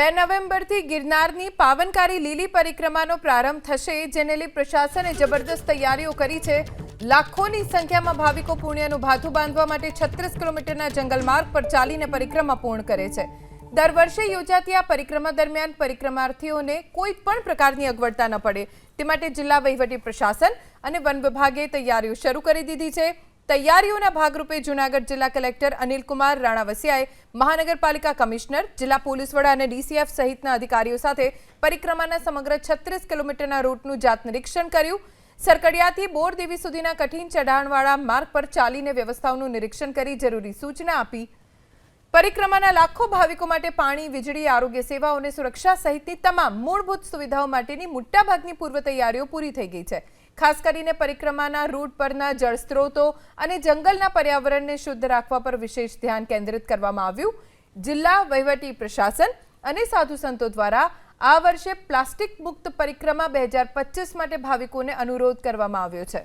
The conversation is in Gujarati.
બે નવેમ્બરથી ગિરનારની પાવનકારી લીલી પરિક્રમાનો પ્રારંભ થશે, જેને લઈ પ્રશાસને જબરદસ્ત તૈયારીઓ કરી છે. લાખોની સંખ્યામાં ભાવિકો પુણ્યનું ભાથું બાંધવા માટે છત્રીસ કિલોમીટરના જંગલ માર્ગ પર ચાલીને પરિક્રમા પૂર્ણ કરે છે. દર વર્ષે યોજાતી આ પરિક્રમા દરમિયાન પરિક્રમાર્થીઓને કોઈ પણ પ્રકારની અગવડતા ન પડે. તે માટે જિલ્લા વહીવટી પ્રશાસન અને વન વિભાગે તૈયારીઓ શરૂ કરી દીધી છે. તૈયારીઓના ભાગરૂપે જૂનાગઢ જિલ્લા કલેક્ટર અનિલકુમાર રાણાવસિયાએ મહાનગરપાલિકા કમિશનર, જિલ્લા પોલીસ વડા અને ડીસીએફ સહિતના અધિકારીઓ સાથે પરિક્રમાના સમગ્ર છત્રીસ કિલોમીટરના રૂટનું જાત નિરીક્ષણ કર્યું. સરકડિયાથી બોરદેવી સુધીના કઠિન ચઢાણવાળા માર્ગ પર ચાલીને વ્યવસ્થાઓનું નિરીક્ષણ કરી જરૂરી સૂચના આપી. પરિક્રમાના લાખો ભાવિકો માટે પાણી, વીજળી, આરોગ્ય સેવાઓ અને સુરક્ષા સહિતની તમામ મૂળભૂત સુવિધાઓ માટેની મોટાભાગની પૂર્વ તૈયારીઓ પૂરી થઈ ગઈ છે. ખાસ કરીને પરિક્રમાના રૂટ પરના જળ સ્ત્રોતો અને જંગલના પર્યાવરણને શુદ્ધ રાખવા પર વિશેષ ધ્યાન કેન્દ્રિત કરવામાં આવ્યું. જિલ્લા વહીવટી પ્રશાસન અને સાધુ સંતો દ્વારા આ વર્ષે પ્લાસ્ટિક મુક્ત પરિક્રમા બે હજાર પચીસ માટે ભાવિકોને અનુરોધ કરવામાં આવ્યો છે.